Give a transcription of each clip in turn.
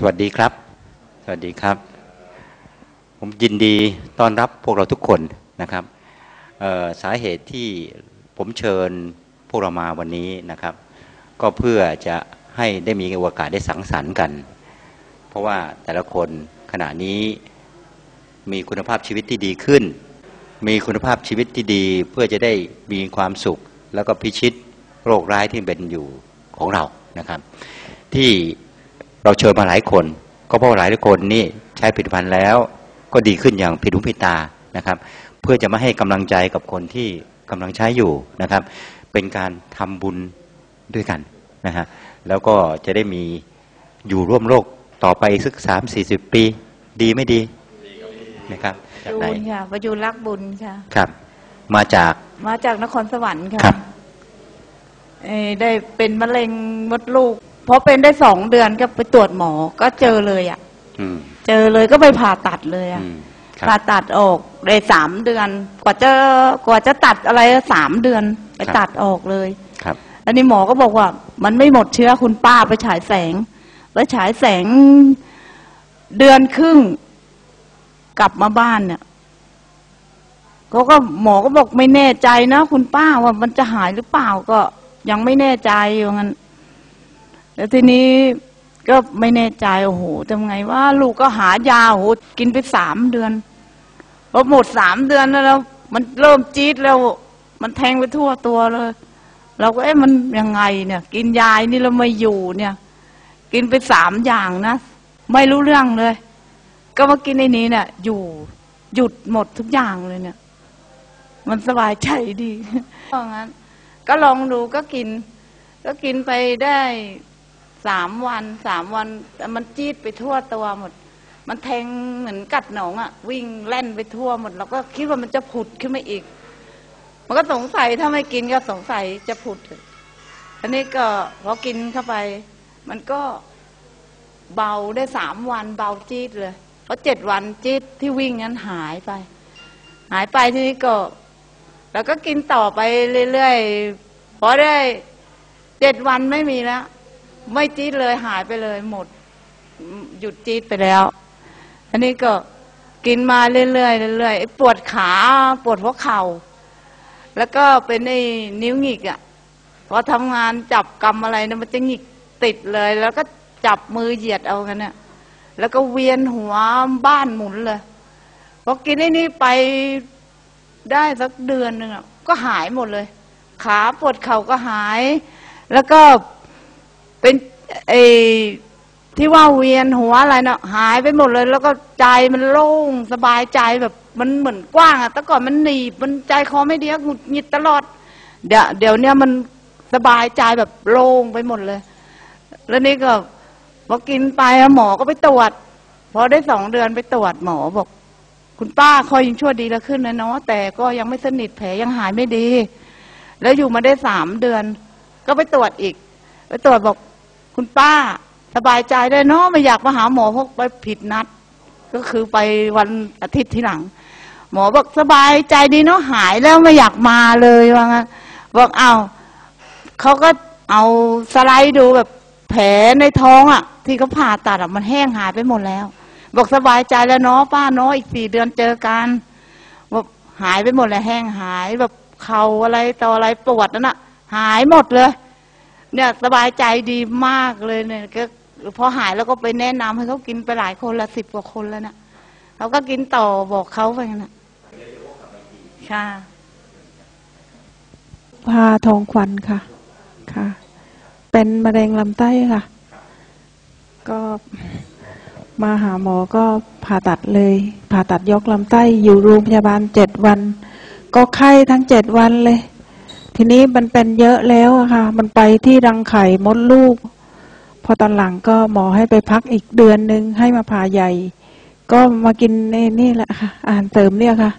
สวัสดีครับ สวัสดีครับ ผมยินดีต้อนรับพวกเราทุกคนนะครับสาเหตุที่ผมเชิญพวกเรามาวันนี้นะครับ ก็เพื่อจะให้ได้มีโอกาสได้สังสรรค์กัน เพราะว่าแต่ละคนขณะนี้มีคุณภาพชีวิตที่ดีขึ้น มีคุณภาพชีวิตที่ดีเพื่อจะได้มีความสุข แล้วก็พิชิตโรคร้ายที่เป็นอยู่ของเรานะครับ ที่ เราเชิญมาหลายคน ก็เพราะว่าหลายคนนี่ใช้ผลิตภัณฑ์แล้ว ก็ดีขึ้นอย่างผิดหูผิดตานะครับ เพื่อจะมาให้กำลังใจกับคนที่กำลังใช้อยู่นะครับ เป็นการทำบุญด้วยกันนะฮะแล้วก็จะได้มีอยู่ร่วมโลกต่อไปอีกสักสามสี่สิบปี ดีไม่ดีนะครับจากยูไหนนค่ะประยูนรักบุญค่ะครับ มาจากมาจากนครสวรรค์ค่ะครับเอ่อได้เป็นมะเร็งมดลูก พอเป็นได้สองเดือนก็ไปตรวจหมอก็เจอเลยอะอืมเจอเลยก็ไปผ่าตัดเลยอะอืมครัผ่าบตัดออกได้สามเดือน กว่าจะกว่าจะตัดอะไรสามเดือน ไปครับตัดออกเลยครับอันนี้หมอก็บอกว่า มันไม่หมดเชื้อคุณป้าไปฉายแสงไปฉายแสงเดือนครึ่งกลับมาบ้านเนี่ยเขาก็หมอก็บอกไม่แน่ใจนะคุณป้าว่ามันจะหายหรือเปล่าก็ยังไม่แน่ใจว่างั้น แล้วทีนี้ก็ไม่แน่ใจโอ้โหทำไงว่า ลูกก็หายาโอ้โหกินไปสามเดือนพอหมดสามเดือนแล้ว มันเริ่มจี๊ดแล้ว มันแทงไปทั่วตัวเลย เราก็เอ๊ะมันยังไงเนี่ย กินยายนี่เราไม่อยู่เนี่ย กินไปสามอย่างนะ ไม่รู้เรื่องเลย ก็มากินในนี้เนี่ย อยู่หยุดหมดทุกอย่างเลยเนี่ย มันสบายใจดีเพราะงั้น ก็ลองดูก็กิน ก็กินไปได้ สามวันสามวันแต่มันจี๊ดไปทั่วตัวหมด มันแทงเหมือนกัดหนองอะ่ะ วิ่งแล่นไปทั่วหมดเราก็คิดว่ามันจะผุดขึ้นมาอีก มันก็สงสัยถ้าไม่กินก็สงสัยจะผุดอันนี้ก็พอกินเข้าไป มันก็เบาได้สามวันเบาจี๊ดเลยเพราะเจ็ดวันจี๊ดที่วิ่งนั้นหายไป หายไปทีนี้ก็แล้วก็กินต่อไปเรื่อยๆพอได้เจ็ดวันไม่มีแล้ว ไม่จี๊ดเลยหายไปเลยหมด หยุดจี๊ดไปแล้ว อันนี้ก็กินมาเรื่อยๆเรื่อยๆปวดขาปวดหัวเข่า แล้วก็เป็นไอ้นิ้วหงิกอะ่ะพอทำงานจับกรรมอะไรนะมันจะหงิกติดเลย แล้วก็จับมือเหยียดเอากันเนี่ยแล้วก็เวียนหัวบ้านหมุนเลยพอกินไอ้นี่ไปได้สักเดือนหนึ่งอะก็หายหมดเลย ขาปวดเข่าก็หาย แล้วก็ เป็นไอ้ที่ว่าเวียนหัวอะไรเนาะหายไปหมดเลย แล้วก็ใจมันโล่งสบายใจแบบมันเหมือนกว้างอะแต่ก่อนมันหนีบมันใจคอไม่ดีหงุดหงิดตลอด เดี๋ยวเดี๋ยวเนี้ยมันสบายใจแบบโล่งไปหมดเลย แล้วนี่ก็พอกินไปอะหมอก็ไปตรวจพอได้สองเดือนไปตรวจหมอบอก คุณป้าคอยยังชั่วดีแล้วขึ้นนะเนาะแต่ก็ยังไม่สนิทแผลยังหายไม่ดี แล้วอยู่มาได้สามเดือน ก็ไปตรวจอีก ไปตรวจบอก คุณป้าสบายใจได้เนาะไม่อยากมาหาหมอเพราะไปผิดนัด ก็คือไปวันอาทิตย์ที่หลัง หมอบอกสบายใจดีเนาะหายแล้วไม่อยากมาเลยว่างั้นบอกเอาเขาก็เอาสไลด์ดูแบบแผลในท้องอะ ที่เขาผ่าตัดอะมันแห้งหายไปหมดแล้ว บอกสบายใจแล้วเนาะป้าเนาะอีกสี่เดือนเจอกันบอกหายไปหมดเลยแห้งหายแบบเข่าอะไรต่ออะไรปวดนั่นอะ หายหมดเลย เนี่ยสบายใจดีมากเลยเนี่ยก็พอหายแล้วก็ไปแนะนำให้เขากินไปหลายคนละสิบกว่าคนแล้วนะเขาก็กินต่อบอกเขาไปงั้นนะค่ะพาทองควันค่ะค่ะ เป็นมะเร็งลำไส้ค่ะ ก็มาหาหมอก็ผ่าตัดเลย ผ่าตัดยกลำไส้อยู่โรงพยาบาลเจ็ดวัน ก็ไข้ทั้งเจ็ดวันเลย ทีนี้มันเป็นเยอะแล้วอะค่ะ มันไปที่รังไข่มดลูก พอตอนหลังก็หมอให้ไปพักอีกเดือนหนึ่งให้มาผ่าใหญ่ ก็มากินในนี่แหละค่ะอาหารเสริมเนี่ยค่ะ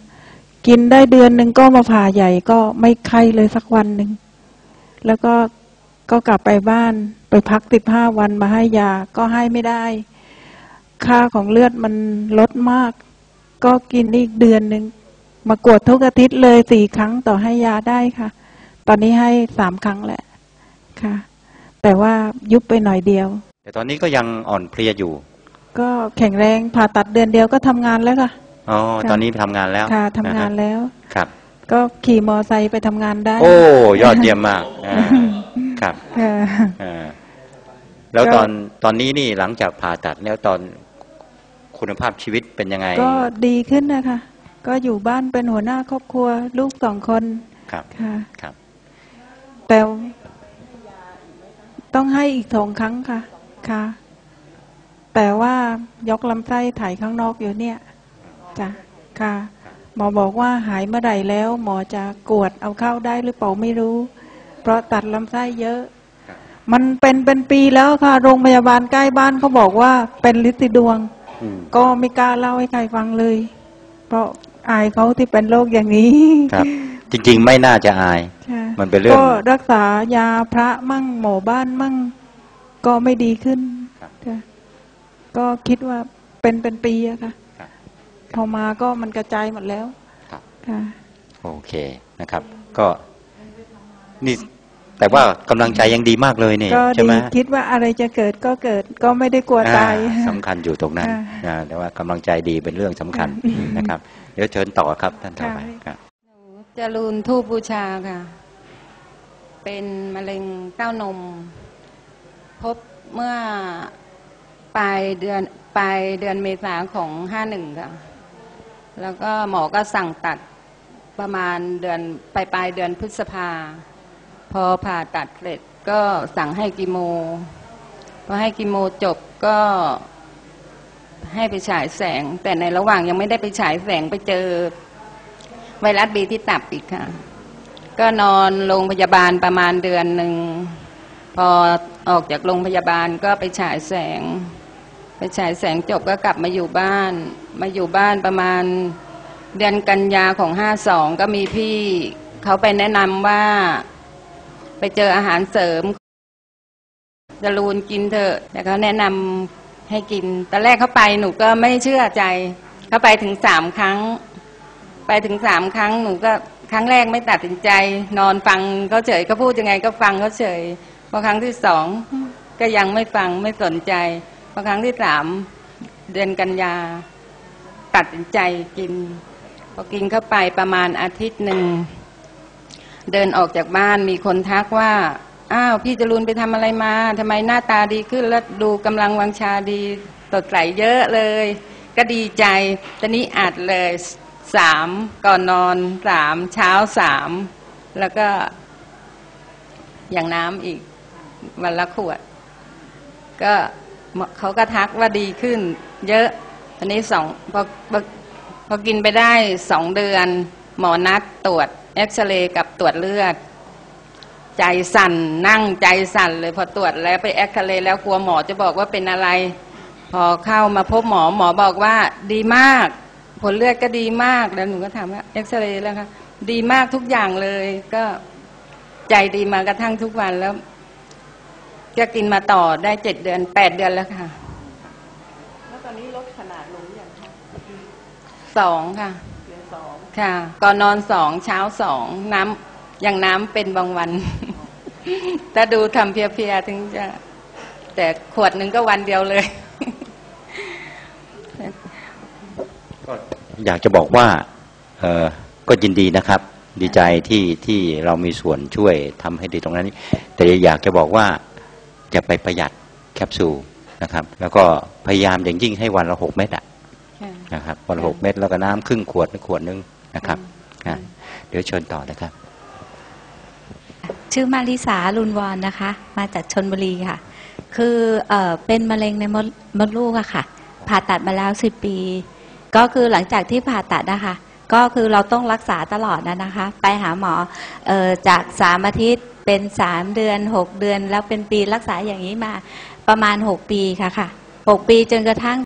กินได้เดือนหนึ่งก็มาผ่าใหญ่ก็ไม่ไข้เลยสักวันหนึ่งแล้วก็ก็กลับไปบ้านไปพักสิบห้าวันมาให้ยาก็ให้ไม่ได้ ค่าของเลือดมันลดมาก ก็กินอีกเดือนหนึ่งมากวดทุกอาทิตย์เลยสี่ครั้งต่อให้ยาได้ค่ะ ตอนนี้ให้สามครั้งแหละค่ะ แต่ว่ายุบไปหน่อยเดียว แต่ตอนนี้ก็ยังอ่อนเพลียอยู่ ก็แข็งแรงผ่าตัดเดือนเดียวก็ทำงานแล้วค่ะอ๋อค่ะตอนนี้ทำงานแล้วค่ะทำงานนะฮะแล้วครับ ก็ขี่มอไซค์ไปทำงานได้ โอ้ยอดเยี่ยมมากอ่าครับค่ะอ่าแล้วก็ตอนตอนนี้นี่หลังจากผ่าตัดแล้วตอนคุณภาพชีวิตเป็นยังไง ก็ดีขึ้นนะคะ ก็อยู่บ้านเป็นหัวหน้าครอบครัว ลูกสองคน ครับค่ะครับ แต่ต้องให้อีกสองครั้งค่ะ ค่ะ แต่ว่ายกลำไส้ถ่ายข้างนอกอยู่เนี่ยจ้ะค่ะ หมอบอกว่าหายเมื่อไหร่แล้ว หมอจะกวดเอาเข้าได้หรือเปล่าไม่รู้ เพราะตัดลำไส้เยอะครับมันเป็นเป็นปีแล้วค่ะ โรงพยาบาลใกล้บ้านเขาบอกว่าเป็นลิติดวงอืมก็ไม่กล้าเล่าให้ใครฟังเลย เพราะอายเขาที่เป็นโรคอย่างนี้ครับ จริง ๆ ไม่น่าจะอายใช่มันเป็นเรื่องก็รักษายาพระมั่งหมอบ้านมั่ง ก็ไม่ดีขึ้นครับจ้ะก็คิดว่าเป็นเป็นปีอะค่ะครับพอมาก็มันกระจายหมดแล้วครับค่ะโอเคนะครับ ก็นี่แต่ว่ากำลังใจยังดีมากเลยเนี่ยก็ใช่ดีไหมคิดว่าอะไรจะเกิดก็เกิดก็ไม่ได้กลัวตายอ่สำคัญอยู่ตรงนั้นค่ะนะแต่ว่ากำลังใจดีเป็นเรื่องสำคัญนะครับ เดี๋ยวเชิญต่อครับท่านต่อไปค่ะครับ จรูนทูบูชาค่ะ เป็นมะเร็งเต้านม พบเมื่อปลายเดือนปลายเดือนเมษาของห้าหนึ่งค่ะ แล้วก็หมอก็สั่งตัดประมาณเดือนปลายปลายเดือนพฤษภา พอผ่าตัดเสร็จก็สั่งให้กีโม พอให้กีโมจบก็ให้ไปฉายแสง แต่ในระหว่างยังไม่ได้ไปฉายแสงไปเจอ ไวรัสบีที่ตับอีกค่ะ ก็นอนโรงพยาบาลประมาณเดือนหนึ่ง พอออกจากโรงพยาบาลก็ไปฉายแสง ไปฉายแสงจบก็กลับมาอยู่บ้าน มาอยู่บ้านประมาณเดือนกันยาของห้าสองก็มีพี่เขาไปแนะนำว่า ไปเจออาหารเสริมจะรูนกินเถอะ แต่เขาแนะนำให้กิน ตอนแรกเขาไปหนูก็ไม่เชื่อใจ เขาไปถึงสามครั้ง ไปถึงสามครั้งหนูก็ครั้งแรกไม่ตัดสินใจ นอนฟังเขาเฉยก็พูดยังไงก็ฟังเขาเฉยพอครั้งที่สองก็ยังไม่ฟังไม่สนใจพอครั้งที่สามเดือนกันยา ตัดสินใจกิน พอกินเข้าไปประมาณอาทิตย์หนึ่ง เดินออกจากบ้านมีคนทักว่าอ้าวพี่จรูนไปทำอะไรมาทำไมหน้าตาดีขึ้นแล้วดูกำลังวังชาดีสดใสเยอะเลย ก็ดีใจตอนนี้อัดเลย สามก่อนนอนสามเช้าสามแล้วก็อย่างน้ำอีกวันละขวด ก็เขาก็ทักว่าดีขึ้น เยอะตอนนี้สองพอพอพอกินไปได้สองเดือน หมอนัดตรวจเอ็กซเรย์กับตรวจเลือด ใจสั่นนั่งใจสั่นเลยพอตรวจแล้วไปเอ็กซเรย์แล้วกลัวหมอจะบอกว่าเป็นอะไร พอเข้ามาพบหมอหมอบอกว่าดีมาก ผลเลือดก็ดีมากแล้วหนูก็ถามว่าเอ็กซเรย์แล้วคะดีมากทุกอย่างเลยก็ใจดีมากระทั่งทุกวันแล้วก็กินมาต่อได้เจ็ดเดือนแปดเดือนแล้วค่ะ แล้วตอนนี้ลดขนาดลงอย่างคะสองค่ะเหลือสองค่ะ ก่อนนอนสองเช้าสองน้ำอย่างน้ำเป็นบางวัน ถ้าดูทำเพลียๆถึงจะ แต่ขวดหนึ่งก็วันเดียวเลย อยากจะบอกว่าเออก็ยินดีนะครับ ดีใจที่ที่เรามีส่วนช่วยทำให้ดีตรงนั้น แต่อยากจะบอกว่าอย่าไปประหยัดแคปซูลนะครับ แล้วก็พยายามอย่างยิ่งให้วันละหกเม็ดอะนะครับวันละหกเม็ดแล้วก็น้ำครึ่งขวดหรือขวดนึงนะครับอะเดี๋ยวเชิญต่อนะครับ ชื่อมาริสาลุนวอนนะคะ มาจากชนบุรีค่ะ คือเอ่อเป็นมะเร็งในมดมดลูกอะค่ะ ผ่าตัดมาแล้วสิบปี ก็คือหลังจากที่ผ่าตัดนะคะก็คือเราต้องรักษาตลอดนะนะคะ ไปหาหมอออจากสามอาทิตย์เป็นสามเดือนหกเดือน แล้วเป็นปีรักษาอย่างนี้มาประมาณหกปีค่ะค่ะหกปีจนกระทั่ง